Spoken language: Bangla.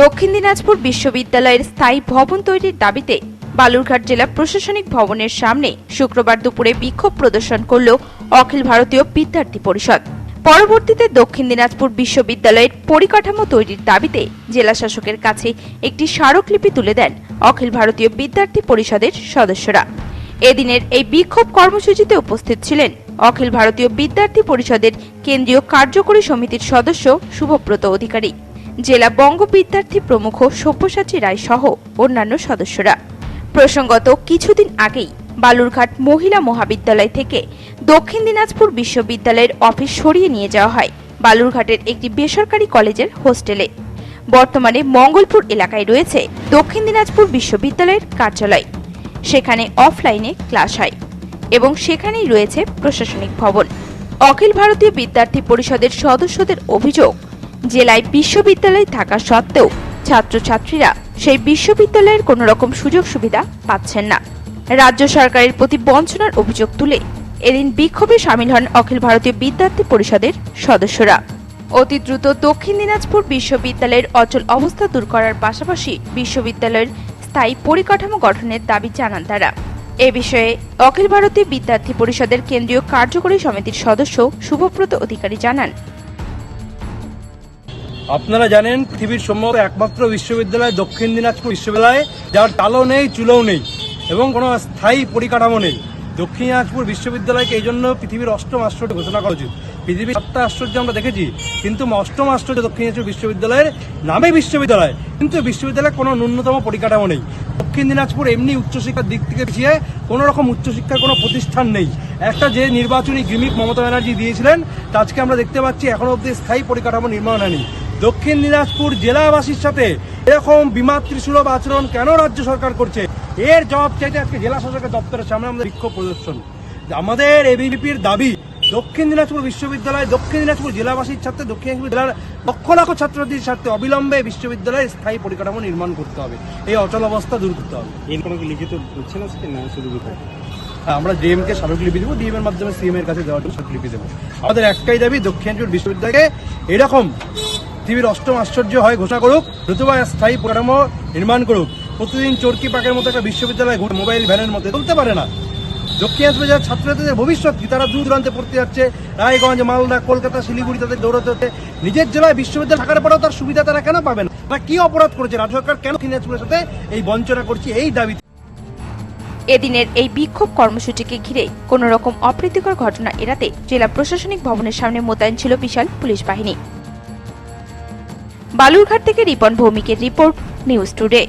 দক্ষিণ দিনাজপুর বিশ্ববিদ্যালয়ের স্থায়ী ভবন তৈরির দাবিতে বালুরঘাট জেলা প্রশাসনিক ভবনের সামনে শুক্রবার দুপুরে বিক্ষোভ প্রদর্শন করল অখিল ভারতীয় বিদ্যার্থী পরিষদ। পরবর্তীতে দক্ষিণ দিনাজপুর বিশ্ববিদ্যালয়ের পরিকাঠামো তৈরির দাবিতে জেলা শাসকের কাছে একটি স্মারকলিপি তুলে দেন অখিল ভারতীয় বিদ্যার্থী পরিষদের সদস্যরা। এদিনের এই বিক্ষোভ কর্মসূচিতে উপস্থিত ছিলেন অখিল ভারতীয় বিদ্যার্থী পরিষদের কেন্দ্রীয় কার্যকরী সমিতির সদস্য, শুভব্রত অধিকারী। জেলা বঙ্গ বিদ্যার্থী প্রমুখ সব্যসাচী রায় সহ অন্যান্য সদস্যরা। প্রসঙ্গত, কিছুদিন আগেই বালুরঘাট মহিলা মহাবিদ্যালয় থেকে দক্ষিণ দিনাজপুর বিশ্ববিদ্যালয়ের অফিস সরিয়ে নিয়ে যাওয়া হয় বালুরঘাটের একটি বেসরকারি কলেজের হোস্টেলে। বর্তমানে মঙ্গলপুর এলাকায় রয়েছে দক্ষিণ দিনাজপুর বিশ্ববিদ্যালয়ের কার্যালয়। সেখানে অফলাইনে ক্লাস হয় এবং সেখানেই রয়েছে প্রশাসনিক ভবন। অখিল ভারতীয় বিদ্যার্থী পরিষদের সদস্যদের অভিযোগ জেলায় বিশ্ববিদ্যালয় থাকা সত্ত্বেও ছাত্রছাত্রীরা সেই বিশ্ববিদ্যালয়ের কোনো রকম সুযোগ সুবিধা পাচ্ছেন না। রাজ্য সরকারের প্রতি বঞ্চনার অভিযোগ তুলে এদিন বিক্ষোভে সামিল হন অখিল ভারতীয় বিদ্যার্থী পরিষদের সদস্যরা। অতি দ্রুত দক্ষিণ দিনাজপুর বিশ্ববিদ্যালয়ের অচল অবস্থা দূর করার পাশাপাশি বিশ্ববিদ্যালয়ের স্থায়ী পরিকাঠামো গঠনের দাবি জানান তারা। এ বিষয়ে অখিল ভারতীয় বিদ্যার্থী পরিষদের কেন্দ্রীয় কার্যকরী সমিতির সদস্য শুভব্রত অধিকারী জানান আপনারা জানেন পৃথিবীর সম্ভবত একমাত্র বিশ্ববিদ্যালয় দক্ষিণ দিনাজপুর বিশ্ববিদ্যালয়, যার টালও নেই, চুলোও নেই এবং কোনো স্থায়ী পরিকাঠামো নেই। দক্ষিণ দিনাজপুর বিশ্ববিদ্যালয়কে এই জন্য পৃথিবীর অষ্টম আশ্চর্য ঘোষণা করা উচিত। পৃথিবীর সাতটা আশ্চর্য আমরা দেখেছি, কিন্তু অষ্টম আশ্চর্য দক্ষিণ দিনাজপুর বিশ্ববিদ্যালয়ের নামে বিশ্ববিদ্যালয়, কিন্তু বিশ্ববিদ্যালয়ে কোনো ন্যূনতম পরিকাঠামো নেই। দক্ষিণ দিনাজপুর এমনি উচ্চশিক্ষার দিক থেকে পিছিয়ে কোনো রকম উচ্চশিক্ষার কোনো প্রতিষ্ঠান নেই। একটা যে নির্বাচনী গিমিক মমতা ব্যানার্জি দিয়েছিলেন আজকে আমরা দেখতে পাচ্ছি, এখনও অবধি স্থায়ী পরিকাঠামো নির্মাণ হয়নি। দক্ষিণ দিনাজপুর জেলাবাসীর সাথে এরকম বিমাতৃসুলভ আচরণ কেন রাজ্য সরকার করছে? এর জবাব চাইতে আজকে জেলা শাসকের দপ্তরের সামনে আমাদের বিক্ষোভ প্রদর্শন। আমাদের এবিপির দাবি, দক্ষিণ দিনাজপুর বিশ্ববিদ্যালয়, দক্ষিণ দিনাজপুর জেলাবাসীর স্বার্থে দক্ষিণ দিনাজপুর জেলার লক্ষ লক্ষ ছাত্রছাত্রীর স্বার্থে অবিলম্বে বিশ্ববিদ্যালয়ে স্থায়ী পরিকাঠামো নির্মাণ করতে হবে। এই অচল অবস্থা দূর করতে হবে। এর কোনো লিখিত হচ্ছে না শুধু আমরা ডিএম কে স্মারকলিপি দেবো ডিএম এর মাধ্যমে সিএম এর কাছে দেওয়ার জন্য স্মারকলিপি দেবো। আমাদের একটাই দাবি দক্ষিণাঞ্চল বিশ্ববিদ্যালয়কে এরকম পৃথিবীর অষ্টম আশ্চর্য হয় ঘোষণা করুক দ্রুতবা স্থায়ী পরিকাঠামো নির্মাণ করুক। প্রতিদিন চরকি পাকের মতো একটা বিশ্ববিদ্যালয় মোবাইল ভ্যানের মধ্যে চলতে পারে না। দক্ষিণ আসবে যারা ছাত্রছাত্রীদের ভবিষ্যৎ কি? তারা দূর দূরান্তে পড়তে যাচ্ছে। রায়গঞ্জ, মালদা, কলকাতা, শিলিগুড়ি তাদের দৌড়াতে হচ্ছে। নিজের জেলায় বিশ্ববিদ্যালয় থাকার পরেও তার সুবিধা তারা কেন পাবেন তারা কি অপরাধ করেছে? রাজ্য সরকার কেন দক্ষিণ দিনাজপুরের সাথে এই বঞ্চনা করছে? এই দাবি এদিনের এই বিক্ষোভ কর্মসূচিকে ঘিরে কোনো রকম অপ্রীতিকর ঘটনা এড়াতে জেলা প্রশাসনিক ভবনের সামনে মোতায়েন ছিল বিশাল পুলিশ বাহিনী। বালুরঘাট থেকে রিপন ভৌমিকের রিপোর্ট, নিউজ টুডে।